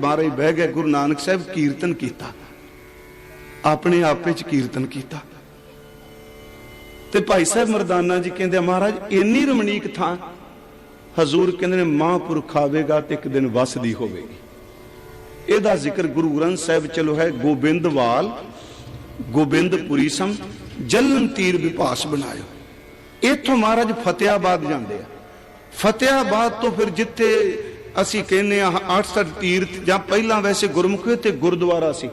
ਬਾਰੇ ਬਹਿ ਗਏ, ਗੁਰੂ ਨਾਨਕ ਸਾਹਿਬ ਕੀਰਤਨ ਕੀਤਾ। ਆਪਣੇ ਆਪੇ ਚ ਕੀਰਤਨ ਕੀਤਾ। ਤੇ ਭਾਈ ਸਾਹਿਬ ਮਰਦਾਨਾ ਜੀ ਕਹਿੰਦੇ ਮਹਾਰਾਜ, ਇੰਨੀ ਰਮਣੀਕ ਥਾਂ, ਹਜ਼ੂਰ ਕਹਿੰਦੇ ਨੇ, ਮਹਾਂਪੁਰਖ ਆਵੇਗਾ ਤੇ ਇੱਕ ਦਿਨ ਵਸਦੀ ਹੋਵੇਗੀ। ਇਹਦਾ ਜ਼ਿਕਰ ਗੁਰੂ ਗ੍ਰੰਥ ਸਾਹਿਬ ਚਲੋ ਹੈ, ਗੋਬਿੰਦਵਾਲ, ਗੋਬਿੰਦਪੁਰੀ ਸਮ, ਜਲਨ ਤੀਰ ਵਿਭਾਸ ਬਣਾਇਓ। ਇੱਥੋਂ ਮਹਾਰਾਜ ਫਤਿਆਬਾਦ ਜਾਂਦੇ ਆ। ਫਤਿਆਬਾਦ ਤੋਂ ਫਿਰ ਜਿੱਥੇ ਅਸੀਂ ਕਹਿੰਦੇ ਆ 68 ਤੀਰਥ ਜਾਂ ਪਹਿਲਾਂ ਵੈਸੇ ਗੁਰਮੁਖੀ ਤੇ ਗੁਰਦੁਆਰਾ ਸੀ।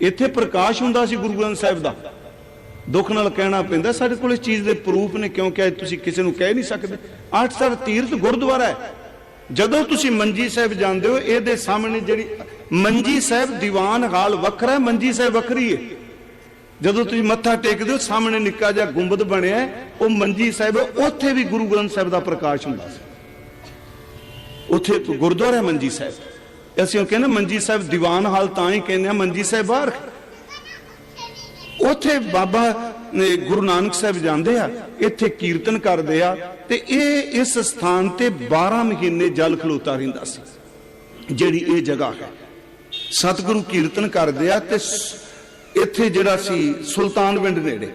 ਇੱਥੇ ਪ੍ਰਕਾਸ਼ ਹੁੰਦਾ ਸੀ ਗੁਰੂ ਗ੍ਰੰਥ ਸਾਹਿਬ ਦਾ। ਦੁੱਖ ਨਾਲ ਕਹਿਣਾ ਪੈਂਦਾ, ਸਾਡੇ ਕੋਲ ਇਸ ਚੀਜ਼ ਦੇ ਪ੍ਰੂਫ ਨੇ ਕਿਉਂਕਿ ਅੱਜ ਤੁਸੀਂ ਕਿਸੇ ਨੂੰ ਕਹਿ ਨਹੀਂ ਸਕਦੇ। 68 ਤੀਰਥ ਗੁਰਦੁਆਰਾ ਹੈ। ਜਦੋਂ ਤੁਸੀਂ ਮੰਜੀ ਸਾਹਿਬ ਜਾਂਦੇ ਹੋ, ਇਹਦੇ ਸਾਹਮਣੇ ਜਿਹੜੀ ਮੰਜੀ ਸਾਹਿਬ ਦੀਵਾਨ ਹਾਲ ਵੱਖਰਾ ਮੰਜੀ ਸਾਹਿਬ ਵੱਖਰੀ ਹੈ। ਜਦੋਂ ਤੁਸੀਂ ਮੱਥਾ ਟੇਕਦੇ ਹੋ, ਸਾਹਮਣੇ ਨਿੱਕਾ ਜਿਹਾ ਗੁੰਬਦ ਬਣਿਆ ਉਹ ਮੰਜੀ ਸਾਹਿਬ ਉੱਥੇ ਵੀ ਗੁਰੂ ਗ੍ਰੰਥ ਸਾਹਿਬ ਦਾ ਪ੍ਰਕਾਸ਼ ਹੁੰਦਾ ਸੀ। ਉੱਥੇ ਗੁਰਦੁਆਰਾ ਮੰਜੀ ਸਾਹਿਬ। ਅਸੀਂ ਉਹ ਕਹਿੰਦੇ ਮੰਜੀ ਸਾਹਿਬ ਦੀਵਾਨ ਹਾਲ ਤਾਂ ਹੀ ਕਹਿੰਦੇ ਆ, ਮੰਜੀ ਸਾਹਿਬ ਬਾਹਰ। ਉੱਥੇ ਬਾਬਾ ਗੁਰੂ ਨਾਨਕ ਸਾਹਿਬ ਜਾਂਦੇ ਆ, ਇੱਥੇ ਕੀਰਤਨ ਕਰਦੇ ਆ ਤੇ ਇਹ ਇਸ ਸਥਾਨ ਤੇ 12 ਮਹੀਨੇ ਜਲ ਖਲੋਤਾ ਰਹਿੰਦਾ ਸੀ, ਜਿਹੜੀ ਇਹ ਜਗ੍ਹਾ ਹੈ। ਸਤਿਗੁਰੂ ਕੀਰਤਨ ਕਰਦੇ ਆ ਤੇ ਇੱਥੇ ਜਿਹੜਾ ਸੀ ਸੁਲਤਾਨ ਪਿੰਡ ਨੇੜੇ।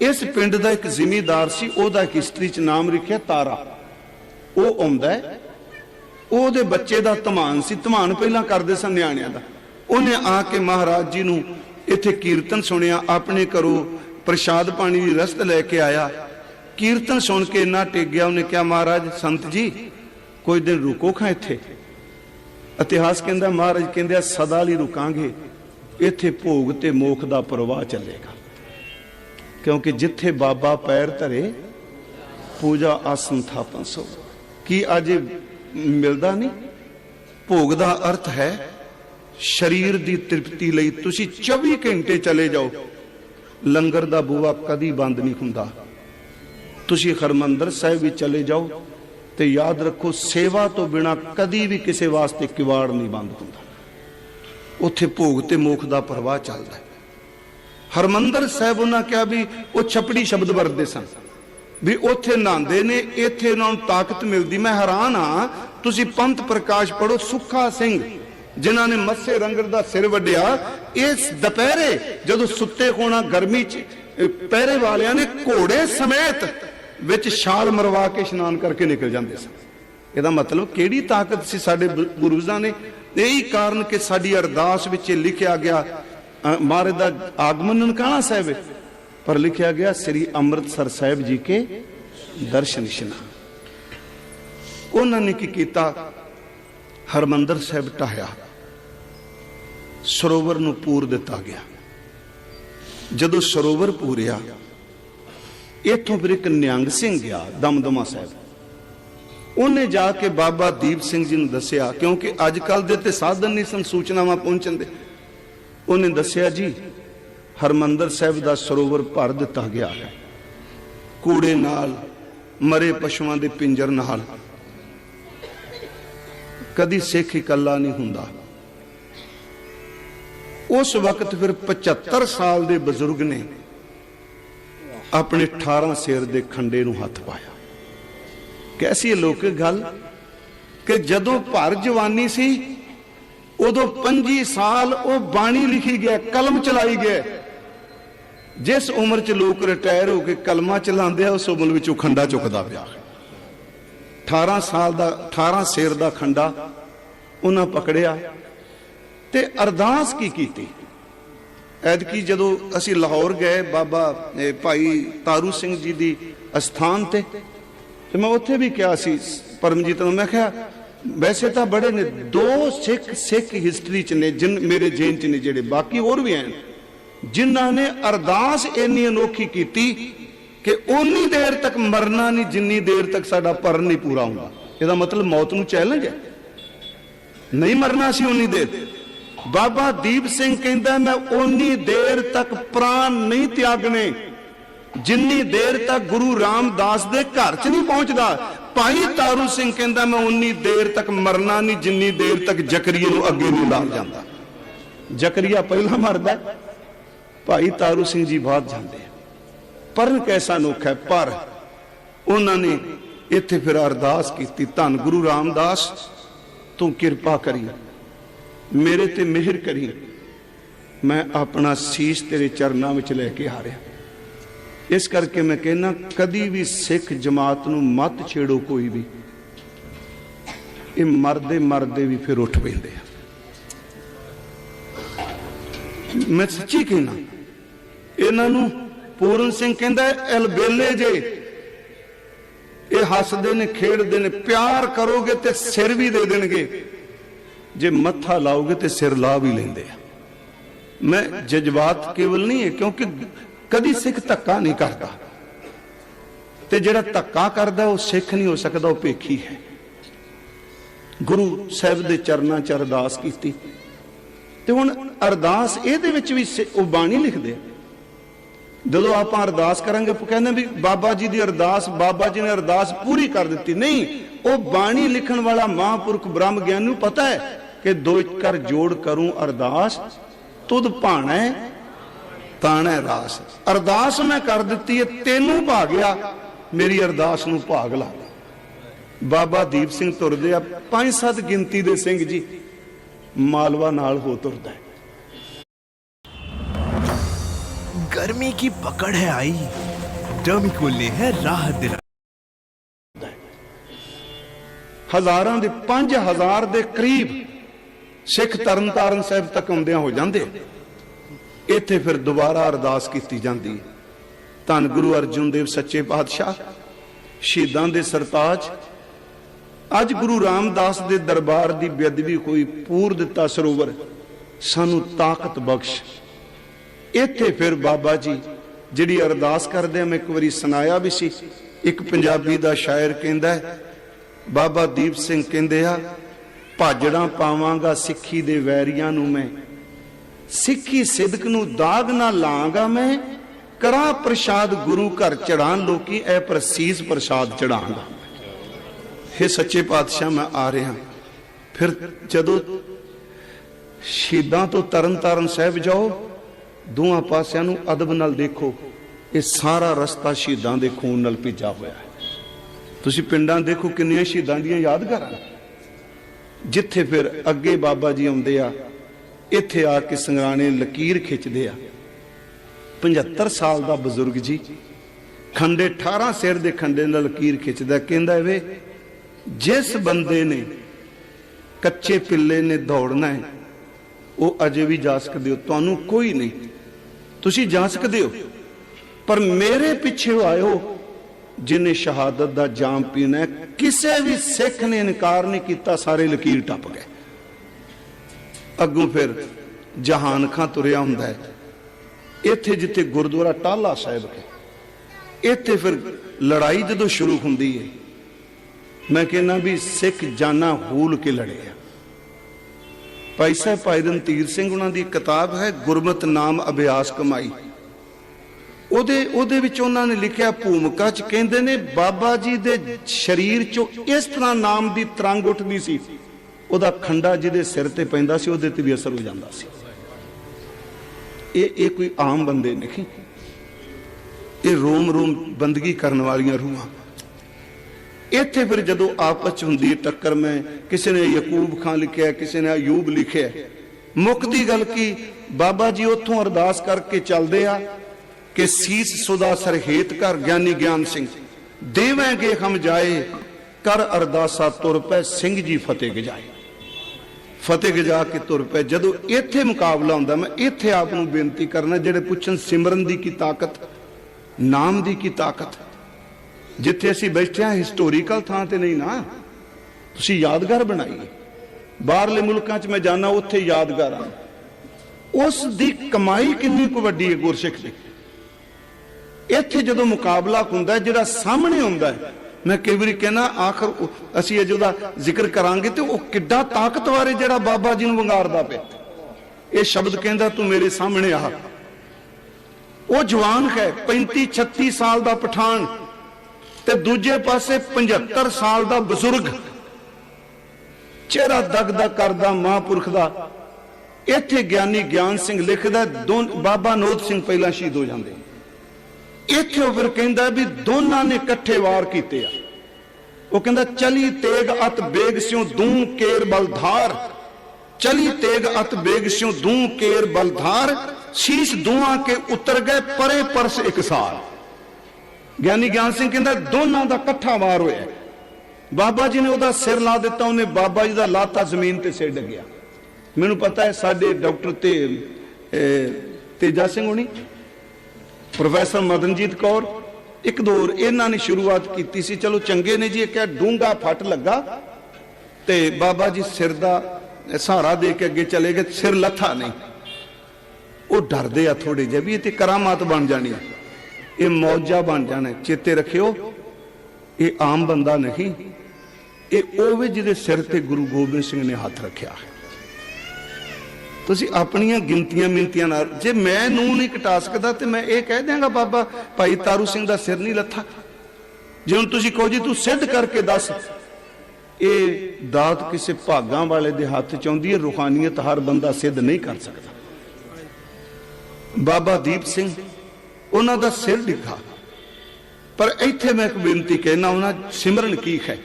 ਇਸ ਪਿੰਡ ਦਾ ਇੱਕ ਜ਼ਿਮੀਦਾਰ ਸੀ, ਉਹਦਾ ਇੱਕ ਹਿਸਟਰੀ ਚ ਨਾਮ ਲਿਖਿਆ ਤਾਰਾ। ਉਹ ਆਉਂਦਾ ਉਹਦੇ ਬੱਚੇ ਦਾ ਧਮਾਨ ਸੀ, ਧਮਾਨ ਪਹਿਲਾਂ ਕਰਦੇ ਸਨ ਨਿਆਣਿਆਂ ਦਾ। ਉਹਨੇ ਆ ਕੇ ਮਹਾਰਾਜ ਜੀ ਨੂੰ ਇੱਥੇ ਕੀਰਤਨ ਸੁਣਿਆ, ਆਪਣੇ ਘਰੋਂ ਪ੍ਰਸ਼ਾਦ ਪਾਣੀ ਦੀ ਰਸਤ ਲੈ ਕੇ ਆਇਆ। ਕੀਰਤਨ ਸੁਣ ਕੇ ਇੰਨਾ ਟਿਕ ਗਿਆ, ਉਹਨੇ ਕਿਹਾ, ਮਹਾਰਾਜ, ਸੰਤ ਜੀ, ਕੋਈ ਦਿਨ ਰੁਕੋ ਖਾਂ ਇੱਥੇ। ਇਤਿਹਾਸ ਕਹਿੰਦਾ, ਮਹਾਰਾਜ ਕਹਿੰਦੇ ਆ ਸਦਾ ਲਈ ਰੁਕਾਂਗੇ। ਇੱਥੇ ਭੋਗ ਤੇ ਮੋਖ ਦਾ ਪ੍ਰਵਾਹ ਚੱਲੇਗਾ। ਕਿਉਂਕਿ ਜਿੱਥੇ ਬਾਬਾ ਪੈਰ ਧਰੇ, ਪੂਜਾ ਆਸਨ ਥਾਪਨ ਸੋ। ਕੀ ਅੱਜ ਮਿਲਦਾ ਨਹੀਂ। ਭੋਗ ਦਾ ਅਰਥ ਹੈ, ਸਰੀਰ ਦੀ ਤ੍ਰਿਪਤੀ ਲਈ ਤੁਸੀਂ 24 ਘੰਟੇ ਚਲੇ ਜਾਓ। ਲੰਗਰ ਦਾ ਬੂਆ ਕਦੀ ਬੰਦ ਨਹੀਂ ਹੁੰਦਾ। ਤੁਸੀਂ ਹਰਮੰਦਰ ਸਾਹਿਬ ਵੀ ਚਲੇ ਜਾਓ ਤੇ ਯਾਦ ਰੱਖੋ, ਸੇਵਾ ਤੋਂ ਬਿਨਾ ਕਦੀ ਵੀ ਕਿਸੇ ਵਾਸਤੇ ਕਿਵਾੜ ਨਹੀਂ ਬੰਦ ਹੁੰਦਾ। ਉੱਥੇ ਭੋਗ ਤੇ ਮੋਖ ਦਾ ਪ੍ਰਵਾਹ ਚੱਲਦਾ ਹੈ। ਹਰਮੰਦਰ ਸਾਹਿਬ ਉਹਨਾਂ ਕਿਹਾ ਵੀ ਉਹ ਛਪੜੀ ਸ਼ਬਦ ਵਰਤਦੇ ਸਨ। ਵੀ ਉੱਥੇ ਨਹਾਉਂਦੇ ਨੇ, ਇੱਥੇ ਉਹਨਾਂ ਨੂੰ ਤਾਕਤ ਮਿਲਦੀ। ਮੈਂ ਹੈਰਾਨ ਆ ਤੁਸੀਂ ਪੰਥ ਪ੍ਰਕਾਸ਼ ਪੜੋ ਸੁੱਖਾ ਸਿੰਘ, ਜਿਨ੍ਹਾਂ ਨੇ ਮੱਸੇ ਰੰਗਰ ਦਾ ਸਿਰ ਵੱਡਿਆ ਇਸ ਦੁਪਹਿਰੇ ਜਦੋਂ ਸੁੱਤੇ ਹੋਣਾ ਗਰਮੀ ਚ ਪਹਿਰੇ ਵਾਲਿਆਂ ਨੇ ਘੋੜੇ ਸਮੇਤ ਵਿੱਚ ਛਾਲ ਮਰਵਾ ਕੇ ਇਸ਼ਨਾਨ ਕਰਕੇ ਨਿਕਲ ਜਾਂਦੇ ਸਨ। ਇਹਦਾ ਮਤਲਬ ਕਿਹੜੀ ਤਾਕਤ ਸੀ ਸਾਡੇ ਬ- ਗੁਰੂਜ਼ਾਂ ਨੇ? ਇਹੀ ਕਾਰਨ ਕਿ ਸਾਡੀ ਅਰਦਾਸ ਵਿੱਚ ਲਿਖਿਆ ਗਿਆ ਮਹਾਰਾਜ ਦਾ ਆਗਮਨ ਨਨਕਾਣਾ ਸਾਹਿਬ ਪਰ ਲਿਖਿਆ ਗਿਆ, ਸ੍ਰੀ ਅੰਮ੍ਰਿਤਸਰ ਸਾਹਿਬ ਜੀ ਕੇ ਦਰਸ਼ਨ ਇਸ਼ਨਾਨ। ਉਹਨਾਂ ਨੇ ਕੀ ਕੀਤਾ? ਹਰਮੰਦਰ ਸਾਹਿਬ ਢਾਹਿਆ। ਸਰੋਵਰ ਨੂੰ ਪੂਰ ਦਿੱਤਾ ਗਿਆ। ਜਦੋਂ ਸਰੋਵਰ ਪੂਰਿਆ, ਇੱਥੋਂ ਫਿਰ ਇੱਕ ਨਿਹੰਗ ਸਿੰਘ ਗਿਆ, ਦਮਦਮਾ ਸਾਹਿਬ। ਉਹਨੇ ਜਾ ਕੇ ਬਾਬਾ ਦੀਪ ਸਿੰਘ ਜੀ ਨੂੰ ਦੱਸਿਆ, ਕਿਉਂਕਿ ਅੱਜ ਕੱਲ ਦੇ ਤੇ ਸਾਧਨ ਨਹੀਂ ਸਨ, ਸੂਚਨਾਵਾਂ ਪਹੁੰਚਣ ਦੇ। ਉਹਨੇ ਦੱਸਿਆ, ਜੀ, ਹਰਮੰਦਰ ਸਾਹਿਬ ਦਾ ਸਰੋਵਰ ਭਰ ਦਿੱਤਾ ਗਿਆ ਹੈ। ਕੂੜੇ ਨਾਲ, ਮਰੇ ਪਸ਼ੂਆਂ ਦੇ ਪਿੰਜਰ ਨਾਲ ਕਦੀ ਸਿੱਖ ਇਕੱਲਾ ਨਹੀਂ ਹੁੰਦਾ। ਉਸ ਵਕਤ ਫਿਰ 75 ਸਾਲ ਦੇ ਬਜ਼ੁਰਗ ਨੇ ਆਪਣੇ 18 ਸਿਰ ਦੇ ਖੰਡੇ ਨੂੰ ਹੱਥ ਪਾਇਆ। ਕੈਸੀ ਹੈ ਲੌਕਿਕ ਗੱਲ? ਕਿ ਜਦੋਂ ਭਰ ਜਵਾਨੀ ਸੀ, ਉਦੋਂ 25 ਸਾਲ ਉਹ ਬਾਣੀ ਲਿਖੀ ਗਿਆ, ਕਲਮ ਚਲਾਈ ਗਿਆ। ਜਿਸ ਉਮਰ 'ਚ ਲੋਕ ਰਿਟਾਇਰ ਹੋ ਕੇ ਕਲਮਾ ਚਲਾਉਂਦੇ ਆ, ਉਸ ਉਮਰ ਵਿੱਚ ਉਹ ਖੰਡਾ ਚੁੱਕਦਾ ਪਿਆ। 18 ਸਾਲ ਦਾ 18 ਸਿਰ ਦਾ ਖੰਡਾ ਉਹਨਾਂ ਪਕੜਿਆ ਤੇ ਅਰਦਾਸ ਕੀ ਕੀਤੀ? ਐਤਕੀ ਜਦੋਂ ਅਸੀਂ ਲਾਹੌਰ ਗਏ, ਬਾਬਾ ਭਾਈ ਤਾਰੂ ਸਿੰਘ ਜੀ ਦੀ ਅਸਥਾਨ ਤੇ ਤੇ ਮੈਂ ਉੱਥੇ ਵੀ ਕਿਹਾ ਸੀ ਪਰਮਜੀਤ ਨੂੰ, ਮੈਂ ਕਿਹਾ, ਵੈਸੇ ਤਾਂ ਬੜੇ ਨੇ, ਦੋ ਸਿੱਖ ਸਿੱਖ ਹਿਸਟਰੀ ਚ ਨੇ, ਜਿਨ ਮੇਰੇ ਜੇਨ ਚ ਨੇ ਜਿਹੜੇ, ਬਾਕੀ ਹੋਰ ਵੀ ਹਨ ਜਿਨ੍ਹਾਂ ਨੇ ਅਰਦਾਸ ਇੰਨੀ ਅਨੋਖੀ ਕੀਤੀ ਕਿ ਉਨੀ ਦੇਰ ਤੱਕ ਮਰਨਾ ਨਹੀਂ, ਜਿੰਨੀ ਦੇਰ ਤੱਕ ਸਾਡਾ ਪਰਨ ਨਹੀਂ ਪੂਰਾ ਹੁੰਦਾ। ਇਹਦਾ ਮਤਲਬ ਮੌਤ ਨੂੰ ਚੈਲੰਜ ਹੈ। ਨਹੀਂ ਮਰਨਾ ਸੀ ਉਨੀ ਦੇਰ। ਬਾਬਾ ਦੀਪ ਸਿੰਘ ਕਹਿੰਦਾ, ਮੈਂ ਉਨੀ ਦੇਰ ਤੱਕ ਪ੍ਰਾਣ ਨਹੀਂ ਤਿਆਗਣੇ। ਜਿੰਨੀ ਦੇਰ ਤੱਕ ਗੁਰੂ ਰਾਮਦਾਸ ਦੇ ਘਰ 'ਚ ਨਹੀਂ ਪਹੁੰਚਦਾ, ਭਾਈ ਤਾਰੂ ਸਿੰਘ ਕਹਿੰਦਾ, ਮੈਂ ਉਨੀ ਦੇਰ ਤੱਕ ਮਰਨਾ ਨਹੀਂ, ਜਿੰਨੀ ਦੇਰ ਤੱਕ ਜਕਰੀਏ ਨੂੰ ਅੱਗੇ ਨਹੀਂ ਲਾ ਜਾਂਦਾ। ਜ਼ਕਰੀਆ ਪਹਿਲਾਂ ਮਰਦਾ, ਭਾਈ ਤਾਰੂ ਸਿੰਘ ਜੀ ਬਾਅਦ ਜਾਂਦੇ ਪਰਨ ਕੈਸਾ ਅਨੋਖਾ ਹੈ, ਪਰ ਉਹਨਾਂ ਨੇ ਇੱਥੇ ਫਿਰ ਅਰਦਾਸ ਕੀਤੀ, ਧੰਨ ਗੁਰੂ ਰਾਮਦਾਸ, ਤੂੰ ਕਿਰਪਾ ਕਰੀ, ਮੇਰੇ ਤੇ ਮਿਹਰ ਕਰੀ, ਮੈਂ ਆਪਣਾ ਸੀਸ ਤੇਰੇ ਚਰਨਾਂ ਵਿੱਚ ਲੈ ਕੇ ਆ ਰਿਹਾ ਇਸ ਕਰਕੇ ਮੈਂ ਕਹਿੰਨਾ ਕਦੀ ਵੀ ਸਿੱਖ ਜਮਾਤ ਨੂੰ ਮਤ ਛੇੜੋ ਕੋਈ ਵੀ, ਇਹ ਮਰਦੇ ਮਰਦੇ ਵੀ ਫਿਰ ਉੱਠ ਪੈਂਦੇ ਆ। ਮੈਂ ਸੱਚੀ ਕਹਿਣਾ ਇਹਨਾਂ ਨੂੰ ਪੂਰਨ ਸਿੰਘ ਕਹਿੰਦਾ ਅਲਬੇਲੇ ਜੇ ਇਹ ਹੱਸਦੇ ਨੇ, ਖੇਡਦੇ ਨੇ, ਪਿਆਰ ਕਰੋਗੇ ਤੇ ਸਿਰ ਵੀ ਦੇ ਦੇਣਗੇ। ਜੇ ਮੱਥਾ ਲਾਓਗੇ ਤੇ ਸਿਰ ਲਾ ਵੀ ਲੈਂਦੇ ਆ। ਮੈਂ ਜਜ਼ਬਾਤ ਕੇਵਲ ਨਹੀਂ ਹੈ, ਕਿਉਂਕਿ ਕਦੀ ਸਿੱਖ ਧੱਕਾ ਨਹੀਂ ਕਰਦਾ। ਤੇ ਜਿਹੜਾ ਧੱਕਾ ਕਰਦਾ, ਉਹ ਸਿੱਖ ਨਹੀਂ ਹੋ ਸਕਦਾ, ਉਹ ਭੇਖੀ ਹੈ। ਗੁਰੂ ਸਾਹਿਬ ਦੇ ਚਰਨਾਂ 'ਚ ਅਰਦਾਸ ਕੀਤੀ। ਤੇ ਹੁਣ ਅਰਦਾਸ ਇਹਦੇ ਵਿੱਚ ਵੀ ਉਹ ਬਾਣੀ ਲਿਖਦੇ ਆ। ਜਦੋਂ ਆਪਾਂ ਅਰਦਾਸ ਕਰਾਂਗੇ, ਆਪਾਂ ਕਹਿੰਦੇ ਵੀ ਬਾਬਾ ਜੀ ਦੀ ਅਰਦਾਸ, ਬਾਬਾ ਜੀ ਨੇ ਅਰਦਾਸ ਪੂਰੀ ਕਰ ਦਿੱਤੀ। ਨਹੀਂ, ਉਹ ਬਾਣੀ ਲਿਖਣ ਵਾਲਾ ਮਹਾਂਪੁਰਖ ਬ੍ਰਹਮ ਗਿਆਨ ਨੂੰ ਪਤਾ ਹੈ ਕਿ ਦੋ ਇੱਕ ਕਰ ਜੋੜ ਕਰੂੰ ਅਰਦਾਸ, ਤੁਧ ਭਾਣਾ, ਤਾਣਾ ਰਾਸ। ਅਰਦਾਸ ਮੈਂ ਕਰ ਦਿੱਤੀ ਹੈ, ਤੈਨੂੰ ਭਾਗਿਆ ਮੇਰੀ ਅਰਦਾਸ ਨੂੰ ਭਾਗ ਲਾ। ਬਾਬਾ ਦੀਪ ਸਿੰਘ ਤੁਰਦੇ ਆ ਪੰਜ ਸੱਤ ਗਿਣਤੀ ਦੇ ਸਿੰਘ ਜੀ, ਮਾਲਵਾ ਨਾਲ ਹੋ ਤੁਰਦਾ ਹੈ। गर्मी की पकड़ है आई डर्मिकुल ने है राहत दिला ਹਜ਼ਾਰਾਂ ਦੇ 5000 ਦੇ ਕਰੀਬ ਸਿੱਖ ਤਰਨਤਾਰਨ ਸਾਹਿਬ ਤੱਕ ਆਉਂਦਿਆਂ ਹੋ ਜਾਂਦੇ ਇੱਥੇ ਫਿਰ ਦੁਬਾਰਾ ਅਰਦਾਸ ਕੀਤੀ ਜਾਂਦੀ ਹੈ ਧੰਨ ਗੁਰੂ ਅਰਜਨ ਦੇਵ ਸੱਚੇ ਪਾਤਸ਼ਾਹ ਸ਼ਹੀਦਾਂ ਦੇ ਸਰਤਾਜ ਅੱਜ ਗੁਰੂ ਰਾਮਦਾਸ ਦੇ ਦਰਬਾਰ ਦੀ ਬੇਅਦਬੀ ਹੋਈ ਪੂਰ ਦਿੱਤਾ ਸਰੋਵਰ ਸਾਨੂੰ ਤਾਕਤ ਬਖਸ਼ ਇੱਥੇ ਫਿਰ ਬਾਬਾ ਜੀ ਜਿਹੜੀ ਅਰਦਾਸ ਕਰਦੇ ਆ, ਮੈਂ ਇੱਕ ਵਾਰੀ ਸੁਣਾਇਆ ਵੀ ਸੀ। ਇੱਕ ਪੰਜਾਬੀ ਦਾ ਸ਼ਾਇਰ ਕਹਿੰਦਾ ਬਾਬਾ ਦੀਪ ਸਿੰਘ ਕਹਿੰਦੇ ਆ, ਭਾਜੜਾਂ ਪਾਵਾਂਗਾ ਸਿੱਖੀ ਦੇ ਵੈਰੀਆਂ ਨੂੰ ਮੈਂ। ਸਿੱਖੀ ਸਿਦਕ ਨੂੰ ਦਾਗ ਨਾ ਲਾਂਗਾ ਮੈਂ। ਕਰਾਂ ਪ੍ਰਸ਼ਾਦ ਗੁਰੂ ਘਰ ਚੜਾਂ ਲੋਕੀ ਐ ਪ੍ਰਸੀਸ ਪ੍ਰਸ਼ਾਦ ਚੜਾਂਗਾ हे ਸੱਚੇ ਪਾਤਸ਼ਾਹ, ਮੈਂ ਆ ਰਿਹਾ ਫਿਰ ਜਦੋਂ ਸ਼ਹੀਦਾਂ ਤੋਂ ਤਰਨ ਤਾਰਨ ਸਾਹਿਬ ਜਾਓ ਦੋਹਾਂ ਪਾਸਿਆਂ ਨੂੰ ਅਦਬ ਨਾਲ ਦੇਖੋ, ਇਹ ਸਾਰਾ ਰਸਤਾ ਸ਼ਹੀਦਾਂ ਦੇ ਖੂਨ ਨਾਲ ਭਿੱਜਾ ਹੋਇਆ ਹੈ। ਤੁਸੀਂ ਪਿੰਡਾਂ ਦੇਖੋ ਕਿੰਨੀਆਂ ਸ਼ਹੀਦਾਂ ਦੀਆਂ ਯਾਦਗਾਰਾਂ। ਜਿੱਥੇ ਫਿਰ ਅੱਗੇ ਬਾਬਾ ਜੀ ਆਉਂਦੇ ਆ, ਇੱਥੇ ਆ ਕੇ ਸੰਗਰਾਣੇ ਲਕੀਰ ਖਿੱਚਦੇ ਆ। 75 ਸਾਲ ਦਾ ਬਜ਼ੁਰਗ ਜੀ, ਖੰਡੇ 18 ਸਿਰ ਦੇ ਖੰਡੇ ਨਾਲ ਲਕੀਰ ਖਿੱਚਦਾ, ਕਹਿੰਦਾ ਵੇ, ਜਿਸ ਬੰਦੇ ਨੇ ਕੱਚੇ ਪਿੱਲੇ ਨੇ ਦੌੜਨਾ ਹੈ, ਉਹ ਅਜੇ ਵੀ ਜਾ ਸਕਦੇ ਹੋ, ਤੁਹਾਨੂੰ ਕੋਈ ਨਹੀਂ। ਤੁਸੀਂ ਜਾ ਸਕਦੇ ਹੋ। ਪਰ ਮੇਰੇ ਪਿੱਛੇ ਆਇਓ, ਜਿਨੇ ਸ਼ਹਾਦਤ ਦਾ ਜਾਮ ਪੀਣਾ ਕਿਸੇ ਵੀ ਸਿੱਖ ਨੇ ਇਨਕਾਰ ਨਹੀਂ ਕੀਤਾ, ਸਾਰੇ ਲਕੀਰ ਟੱਪ ਗਏ। ਅੱਗੋਂ ਫਿਰ ਜਹਾਨ ਖਾਂ ਤੁਰਿਆ ਹੁੰਦਾ ਹੈ। ਇੱਥੇ ਜਿੱਥੇ ਗੁਰਦੁਆਰਾ ਟਾਲਾ ਸਾਹਿਬ ਹੈ, ਇੱਥੇ ਫਿਰ ਲੜਾਈ ਜਦੋਂ ਸ਼ੁਰੂ ਹੁੰਦੀ ਹੈ, ਮੈਂ ਕਹਿੰਦਾ ਵੀ ਸਿੱਖ ਜਾਨਾਂ ਹੂਲ ਕੇ ਲੜਿਆ ਭਾਈ ਸਾਹਿਬ, ਭਾਈ ਰਣਧੀਰ ਸਿੰਘ ਉਹਨਾਂ ਦੀ ਕਿਤਾਬ ਹੈ, ਗੁਰਮਤ ਨਾਮ ਅਭਿਆਸ ਕਮਾਈ। ਉਹਦੇ ਉਹਦੇ ਵਿੱਚ ਉਹਨਾਂ ਨੇ ਲਿਖਿਆ ਭੂਮਿਕਾ ਚ ਕਹਿੰਦੇ ਨੇ, ਬਾਬਾ ਜੀ ਦੇ ਸਰੀਰ ਚੋਂ ਇਸ ਤਰ੍ਹਾਂ ਨਾਮ ਦੀ ਤਰੰਗ ਉੱਠਦੀ ਸੀ, ਉਹਦਾ ਖੰਡਾ ਜਿਹਦੇ ਸਿਰ ਤੇ ਪੈਂਦਾ ਸੀ, ਉਹਦੇ ਤੇ ਵੀ ਅਸਰ ਹੋ ਜਾਂਦਾ ਸੀ। ਇਹ ਇਹ ਕੋਈ ਆਮ ਬੰਦੇ ਨਹੀਂ ਇਹ ਰੋਮ ਰੋਮ ਬੰਦਗੀ ਕਰਨ ਵਾਲੀਆਂ ਰੂਹਾਂ। ਇੱਥੇ ਫਿਰ ਜਦੋਂ ਆਪਸ ਚ ਹੁੰਦੀ ਹੈ ਟੱਕਰ, ਮੈਂ ਕਿਸੇ ਨੇ ਯਕੂਬ ਖਾਨ ਲਿਖਿਆ, ਕਿਸੇ ਨੇ ਅਯੂਬ ਲਿਖਿਆ। ਮੁੱਕਦੀ ਗੱਲ ਕੀ? ਬਾਬਾ ਜੀ ਉੱਥੋਂ ਅਰਦਾਸ ਕਰਕੇ ਚੱਲਦੇ ਆ ਕਿ ਸੀਸ ਸੁਦਾ ਸਰਹੇਤ ਕਰ ਗਿਆਨੀ ਗਿਆਨ ਸਿੰਘ। ਦੇਵਾਂਗੇ ਹਮ ਜਾਏ, ਕਰ ਅਰਦਾਸਾ ਤੁਰ ਪੈ ਸਿੰਘ ਜੀ ਫਤਿਹ ਗਜਾਏ। ਫਤਿਹ ਗਜਾ ਕੇ ਤੁਰ ਪਏ ਜਦੋਂ ਇੱਥੇ ਮੁਕਾਬਲਾ ਹੁੰਦਾ, ਮੈਂ ਇੱਥੇ ਆਪ ਨੂੰ ਬੇਨਤੀ ਕਰਨਾ, ਜਿਹੜੇ ਪੁੱਛਣ ਸਿਮਰਨ ਦੀ ਕੀ ਤਾਕਤ, ਨਾਮ ਦੀ ਕੀ ਤਾਕਤ। ਜਿੱਥੇ ਅਸੀਂ ਬੈਠੇ ਹਾਂ, ਹਿਸਟੋਰੀਕਲ ਥਾਂ ਤੇ ਨਹੀਂ ਨਾ। ਤੁਸੀਂ ਯਾਦਗਾਰ ਬਣਾਈਏ ਬਾਹਰਲੇ ਮੁਲਕਾਂ 'ਚ ਮੈਂ ਜਾਣਾ ਉੱਥੇ ਯਾਦਗਾਰ ਯਾਦਗਾਰਾਂ ਉਸ ਦੀ ਕਮਾਈ ਕਿੰਨੀ ਕੁ ਵੱਡੀ ਹੈ ਗੁਰਸਿੱਖ ਦੀ? ਇੱਥੇ ਜਦੋਂ ਮੁਕਾਬਲਾ ਹੁੰਦਾ, ਜਿਹੜਾ ਸਾਹਮਣੇ ਹੁੰਦਾ ਮੈਂ ਕਈ ਵਾਰੀ ਕਹਿੰਦਾ, ਆਖਰ ਅਸੀਂ ਇਹ ਜਿਹਦਾ ਜ਼ਿਕਰ ਕਰਾਂਗੇ ਤੇ ਉਹ ਕਿੱਡਾ ਤਾਕਤਵਰ ਹੈ ਜਿਹੜਾ ਬਾਬਾ ਜੀ ਨੂੰ ਵੰਗਾਰਦਾ ਪਿਆ। ਇਹ ਸ਼ਬਦ ਕਹਿੰਦਾ, ਤੂੰ ਮੇਰੇ ਸਾਹਮਣੇ ਆ। ਉਹ ਜਵਾਨ ਹੈ 35 36 ਸਾਲ ਦਾ ਪਠਾਨ। ਤੇ ਦੂਜੇ ਪਾਸੇ 75 ਸਾਲ ਦਾ ਬਜ਼ੁਰਗ ਚਿਹਰਾ ਦਗਦਾ ਕਰਦਾ ਮਹਾਂਪੁਰਖ ਦਾ। ਇੱਥੇ ਗਿਆਨੀ ਗਿਆਨ ਸਿੰਘ ਲਿਖਦਾ ਦੋ ਬਾਬਾ ਨੋਦ ਸਿੰਘ ਪਹਿਲਾਂ ਸ਼ਹੀਦ ਹੋ ਜਾਂਦੇ ਇੱਥੇ ਉਹ ਫਿਰ ਕਹਿੰਦਾ ਵੀ ਦੋਨਾਂ ਨੇ ਇਕੱਠੇ ਵਾਰ ਕੀਤੇ ਆ। ਉਹ ਕਹਿੰਦਾ, ਚਲੀ ਤੇਗ ਅਤ ਬੇਗ ਸਿਉ ਦੂੰ ਕੇਰ ਬਲਧਾਰ ਚਲੀ ਤੇਗ ਅਤ ਬੇਗ ਸਿਉ ਦੂ ਕੇਰ ਬਲਧਾਰ ਸ਼ੀਸ਼ ਦੂਆਂ ਕੇ ਉਤਰ ਗਏ ਪਰੇ ਪਰਸ ਇਕਸਾਰ। ਗਿਆਨੀ ਗਿਆਨ ਸਿੰਘ ਕਹਿੰਦਾ, ਦੋਨਾਂ ਦਾ ਇਕੱਠਾ ਵਾਰ ਹੋਇਆ ਬਾਬਾ ਜੀ ਨੇ ਉਹਦਾ ਸਿਰ ਲਾ ਦਿੱਤਾ, ਉਹਨੇ ਬਾਬਾ ਜੀ ਦਾ ਲਾਤਾ, ਜ਼ਮੀਨ ਤੇ ਸਿਰ ਡਿੱਗਿਆ ਮੈਨੂੰ ਪਤਾ ਹੈ, ਸਾਡੇ ਡਾਕਟਰ ਤੇ ਤੇਜਾ ਸਿੰਘ ਹੋਣੀ, ਪ੍ਰੋਫੈਸਰ ਮਦਨਜੀਤ ਕੌਰ, ਇੱਕ ਦੋ ਇਹਨਾਂ ਨੇ ਸ਼ੁਰੂਆਤ ਕੀਤੀ ਸੀ। ਚਲੋ ਚੰਗੇ ਨੇ ਜੀ, ਇਹ ਕਿਹਾ ਡੂੰਗਾ ਫੱਟ ਲੱਗਾ ਤੇ ਬਾਬਾ ਜੀ ਸਿਰ ਦਾ ਸਹਾਰਾ ਦੇ ਕੇ ਅੱਗੇ ਚਲੇ ਗਏ, ਸਿਰ ਲੱਥਾ ਨਹੀਂ। ਉਹ ਡਰਦੇ ਆ ਥੋੜੇ ਜਿਹੇ ਵੀ, ਇਹ ਤੇ ਕਰਾਮਾਤ ਬਣ ਜਾਣੀ ਇਹ ਮੌਜਾ ਬਣ ਜਾਣਾ, ਚੇਤੇ ਰੱਖਿਓ, ਇਹ ਆਮ ਬੰਦਾ ਨਹੀਂ, ਇਹ ਉਹ ਵੀ ਜਿਹਦੇ ਸਿਰ ਤੇ ਗੁਰੂ ਗੋਬਿੰਦ ਸਿੰਘ ਨੇ ਹੱਥ ਰੱਖਿਆ ਹੈ। ਤੁਸੀਂ ਆਪਣੀਆਂ ਗਿਣਤੀਆਂ ਮਿੰਤੀਆਂ ਨਾਲ, ਜੇ ਮੈਂ ਨੂੰ ਨਹੀਂ ਕਟਾ ਸਕਦਾ ਤੇ ਮੈਂ ਇਹ ਕਹਿ ਦਿਆਂਗਾ, ਬਾਬਾ, ਭਾਈ ਤਾਰੂ ਸਿੰਘ ਦਾ ਸਿਰ ਨਹੀਂ ਲੱਥਾ। ਜੇ ਹੁਣ ਤੁਸੀਂ ਕਹੋ ਜੀ, ਤੂੰ ਸਿੱਧ ਕਰਕੇ ਦੱਸ, ਇਹ ਦਾਤ ਕਿਸੇ ਭਾਗਾਂ ਵਾਲੇ ਦੇ ਹੱਥ ਚ ਆਉਂਦੀ ਹੈ, ਰੂਹਾਨੀਅਤ ਹਰ ਬੰਦਾ ਸਿੱਧ ਨਹੀਂ ਕਰ ਸਕਦਾ। ਬਾਬਾ ਦੀਪ ਸਿੰਘ ਉਹਨਾਂ ਦਾ ਸਿਰ ਡਿੱਗਾ ਪਰ ਇੱਥੇ ਮੈਂ ਇੱਕ ਬੇਨਤੀ ਕਹਿਣਾ ਉਹਨਾਂ ਸਿਮਰਨ ਕੀ ਹੈ?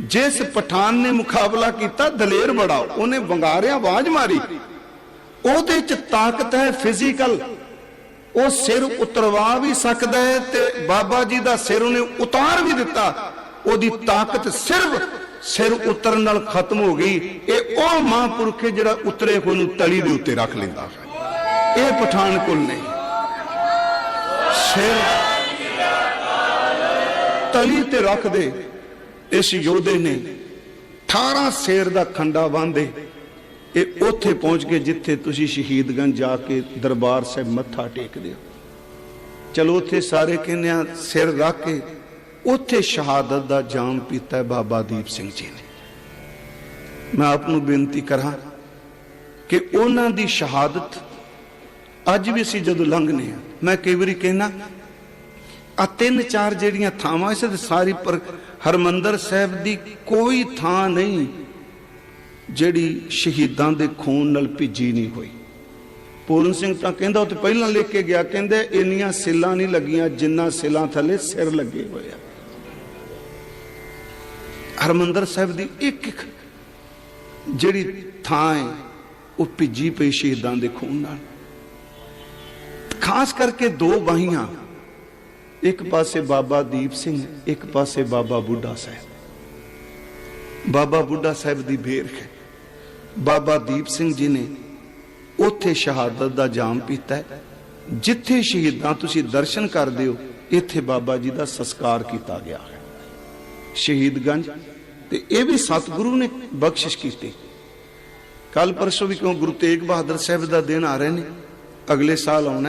ਜਿਸ ਪਠਾਨ ਨੇ ਮੁਕਾਬਲਾ ਕੀਤਾ, ਦਲੇਰ ਬੜਾ, ਉਹਨੇ ਵੰਗਾਰਿਆ ਆਵਾਜ਼ ਮਾਰੀ। ਉਹਦੇ ਚ ਤਾਕਤ ਹੈ ਫਿਜ਼ੀਕਲ ਉਹ ਸਿਰ ਉਤਰਵਾ ਵੀ ਸਕਦਾ ਹੈ ਤੇ ਬਾਬਾ ਜੀ ਦਾ ਸਿਰ ਉਹਨੇ ਉਤਾਰ ਵੀ ਦਿੱਤਾ। ਉਹਦੀ ਤਾਕਤ ਸਿਰਫ ਸਿਰ ਉਤਰਨ ਨਾਲ ਖਤਮ ਹੋ ਗਈ। ਇਹ ਉਹ ਮਹਾਂਪੁਰਖ ਹੈ ਜਿਹੜਾ ਉਤਰੇ ਹੋਏ ਨੂੰ ਤਲੀ ਦੇ ਉੱਤੇ ਰੱਖ ਲੈਂਦਾ ਹੈ। ਇਹ ਪਠਾਨ ਕੁਲ ਨਹੀਂ। ਸਿਰ ਤਲੀ ਤੇ ਰੱਖ ਦੇ ਇਸ ਯੋਧੇ ਨੇ 18 ਸਿਰ ਦਾ ਖੰਡਾ ਬਾਂਧੇ ਇਹ ਉੱਥੇ ਪਹੁੰਚ ਕੇ ਜਿੱਥੇ ਤੁਸੀਂ ਸ਼ਹੀਦਗੰਜ ਜਾ ਕੇ ਦਰਬਾਰ ਸਾਹਿਬ ਮੱਥਾ ਟੇਕਦੇ ਹੋ। ਚਲੋ ਉੱਥੇ ਸਾਰੇ ਕਹਿੰਦੇ ਆ, ਸਿਰ ਰੱਖ ਕੇ ਉੱਥੇ ਸ਼ਹਾਦਤ ਦਾ ਜਾਮ ਪੀਤਾ ਬਾਬਾ ਦੀਪ ਸਿੰਘ ਜੀ ਨੇ। ਮੈਂ ਆਪ ਨੂੰ ਬੇਨਤੀ ਕਰਾਂ ਕਿ ਉਹਨਾਂ ਦੀ ਸ਼ਹਾਦਤ ਅੱਜ ਵੀ ਅਸੀਂ ਜਦੋਂ ਲੰਘਨੇ ਆ, ਮੈਂ ਕਈ ਵਾਰੀ ਕਹਿਣਾ ਆ ਤਿੰਨ ਚਾਰ ਜਿਹੜੀਆਂ ਥਾਵਾਂ ਇਸ ਸਾਰੀ ਪਰ ਹਰਮੰਦਰ ਸਾਹਿਬ ਦੀ ਕੋਈ ਥਾਂ ਨਹੀਂ, ਜਿਹੜੀ ਸ਼ਹੀਦਾਂ ਦੇ ਖੂਨ ਨਾਲ ਭਿੱਜੀ ਨਹੀਂ ਹੋਈ। ਪੂਰਨ ਸਿੰਘ ਤਾਂ ਕਹਿੰਦਾ, ਉਹ ਤੇ ਪਹਿਲਾਂ ਲਿਖ ਕੇ ਗਿਆ, ਕਹਿੰਦੇ, ਇੰਨੀਆਂ ਸਿੱਲਾਂ ਨਹੀਂ ਲੱਗੀਆਂ ਜਿੰਨਾ ਸਿੱਲਾਂ ਥੱਲੇ ਸਿਰ ਲੱਗੇ ਹੋਏ ਆ। ਹਰਮੰਦਰ ਸਾਹਿਬ ਦੀ ਇੱਕ ਇੱਕ ਜਿਹੜੀ ਥਾਂ ਹੈ, ਉਹ ਭਿੱਜੀ ਪਈ ਸ਼ਹੀਦਾਂ ਦੇ ਖੂਨ ਨਾਲ। ਖਾਸ ਕਰਕੇ ਦੋ ਬਾਹੀਆਂ ਇੱਕ ਪਾਸੇ ਬਾਬਾ ਦੀਪ ਸਿੰਘ, ਇੱਕ ਪਾਸੇ ਬਾਬਾ ਬੁੱਢਾ ਸਾਹਿਬ। ਬਾਬਾ ਬੁੱਢਾ ਸਾਹਿਬ ਦੀ ਬੇਰਖ ਹੈ। ਬਾਬਾ ਦੀਪ ਸਿੰਘ ਜੀ ਨੇ ਉੱਥੇ ਸ਼ਹਾਦਤ ਦਾ ਜਾਮ ਪੀਤਾ ਜਿੱਥੇ ਸ਼ਹੀਦਾਂ ਤੁਸੀਂ ਦਰਸ਼ਨ ਕਰਦੇ ਹੋ, ਇੱਥੇ ਬਾਬਾ ਜੀ ਦਾ ਸੰਸਕਾਰ ਕੀਤਾ ਗਿਆ ਹੈ। ਸ਼ਹੀਦਗੰਜ ਤੇ ਇਹ ਵੀ ਸਤਿਗੁਰੂ ਨੇ ਬਖਸ਼ਿਸ਼ ਕੀਤੀ। ਕੱਲ ਪਰਸੋਂ ਵੀ ਕਿਉਂ ਗੁਰੂ ਤੇਗ ਬਹਾਦਰ ਸਾਹਿਬ ਦਾ ਦਿਨ ਆ ਰਹੇ ਨੇ? ਅਗਲੇ ਸਾਲ ਆਉਣਾ